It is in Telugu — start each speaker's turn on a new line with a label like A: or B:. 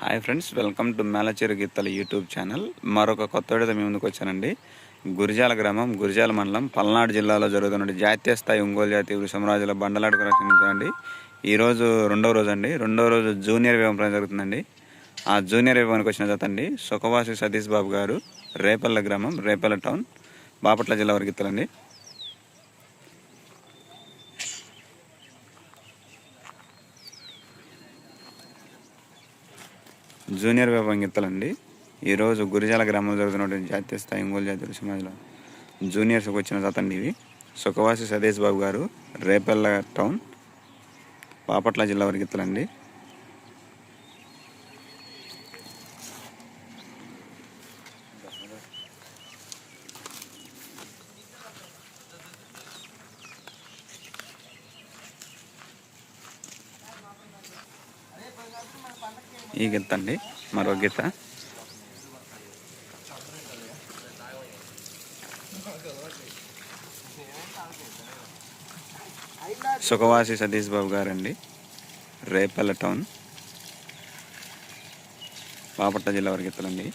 A: Hi friends welcome to Melacheru Geethala YouTube channel. మరొక కొత్త విడత మీ ముందుకు వచ్చానండి. గురిజాల గ్రామం గురిజాల మండలం పల్నాడు జిల్లాలో జరుగుతున్న జాతీయ స్థాయి ఒంగోలు జాతి వృషమరాజుల బండలాడు రక్షించండి. ఈరోజు రెండవ రోజు అండి. రెండవ రోజు జూనియర్ విభాగం జరుగుతుందండి. ఆ జూనియర్ వివాహానికి వచ్చిన జత అండి సుఖవాసి సతీష్ బాబు గారు రేపల్ల గ్రామం రేపల్ల టౌన్ బాపట్ల జిల్లా వరకు జూనియర్ విభాగం అండి ఈరోజు గురిజాల గ్రామంలో జరుగుతున్నటువంటి జాతీయ స్థాయి ఒంగోలు జాతీయ సమాజంలో జూనియర్స్కి వచ్చిన జతండి ఇవి. సుఖవాసి సతీష్ బాబు గారు రేపల్ల టౌన్ బాపట్ల జిల్లా వరకు అండి ఈ గిత్త అండి మరో గిత్త సుఖవాసి సతీష్ బాబు గారండి రేపల్ల టౌన్ బాపట్ల జిల్లా వారి ఎత్తాలండి